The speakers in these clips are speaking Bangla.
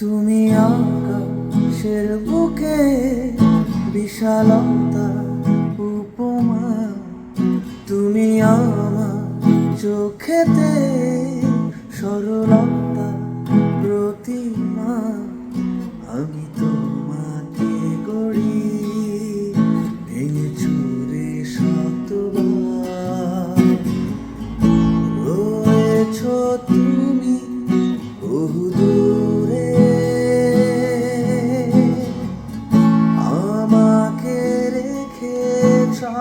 তুমি আকাশের বুকে বিশালতা উপমা। তুমি আমার চোখেতে সরলতা প্রতিমা।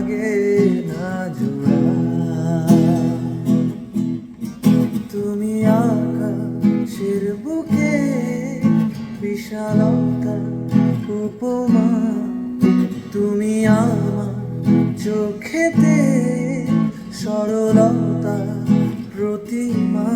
লাগে না জোড়া। তুমি আকাশের বুকে বিশালতা উপমা। তুমি আমার চোখেতে সরলতা প্রতিমা।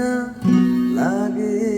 না লাগে।